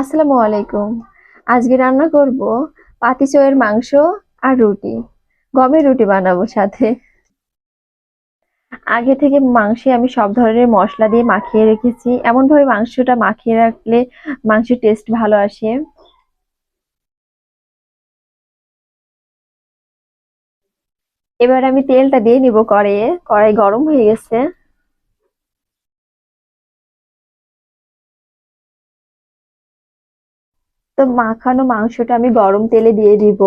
আসসালামু আলাইকুম। আজকে রান্না করব পাটিচয়ের মাংস আর রুটি। গমের রুটি বানাবো সাথে। আগে থেকে মাংসে আমি সব ধরনের মশলা দিয়ে মাখিয়ে রেখেছি। এমন ভাবে মাংসটা মাখিয়ে রাখলে মাংসের টেস্ট ভালো আসে। এবার আমি তেলটা দিয়ে নিব কড়াইয়ে। কড়াই গরম হয়ে গেছে। তো মাখানো মাংসটা আমি গরম তেলে দিয়ে দিব।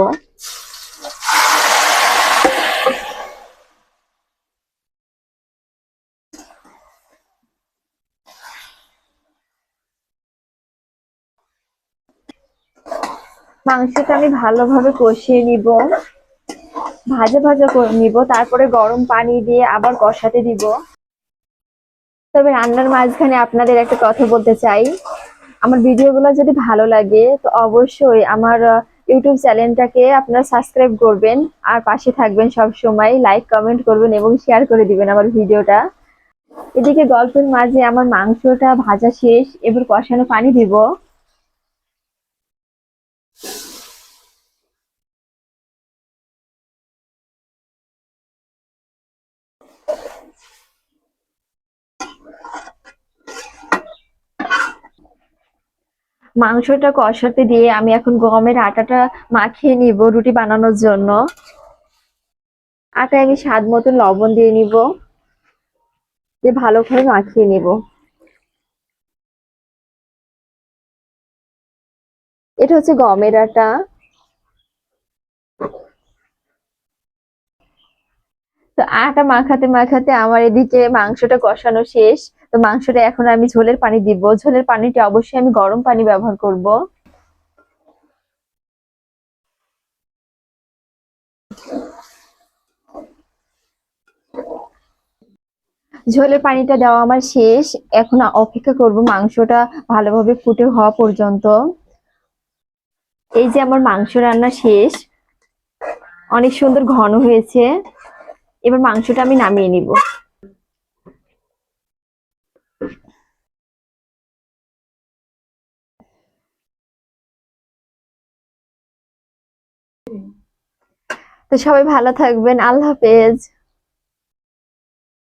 মাংসটা আমি ভালোভাবে কষিয়ে নিব। ভাজা ভাজা করে নিব, তারপরে গরম পানি দিয়ে আবার কষাতে দিব। তবে রান্নার মাঝখানে আপনাদের একটা কথা বলতে চাই। আমার ভিডিওগুলো যদি ভালো লাগে, তো অবশ্যই আমার ইউটিউব চ্যানেলটাকে আপনারা সাবস্ক্রাইব করবেন, আর পাশে থাকবেন সব সময় লাইক, কমেন্ট করবেন এবং শেয়ার করে দিবেন আমার ভিডিওটা। এদিকে গল্পের মাঝে আমার মাংসটা ভাজা শেষ, এবার কষানো পানি দিব। মাংসটা কষাতে দিয়ে আমি এখন গমের আটাটা মাখিয়ে নিব রুটি বানানোর জন্য। আটায় আমি স্বাদ মতন লবণ দিয়ে নিব। দিয়ে ভালো করে মাখিয়ে নিব। এটা হচ্ছে গমের আটা। তো আটা মাখাতে মাখাতে আমার এদিকে মাংসটা কষানো শেষ। তো মাংসটা এখন আমি ঝোলের পানি দিব। ঝোলের পানিটা অবশ্যই আমি গরম পানি ব্যবহার করব। ঝোলের পানিটা দেওয়া আমার শেষ। এখন অপেক্ষা করব মাংসটা ভালোভাবে ফুটে হওয়া পর্যন্ত। এই যে আমার মাংস রান্না শেষ। অনেক সুন্দর ঘন হয়েছে। এবার মাংসটা আমি নামিয়ে নিব। তো সবাই ভালো থাকবেন আল্লাহ হাফেজ।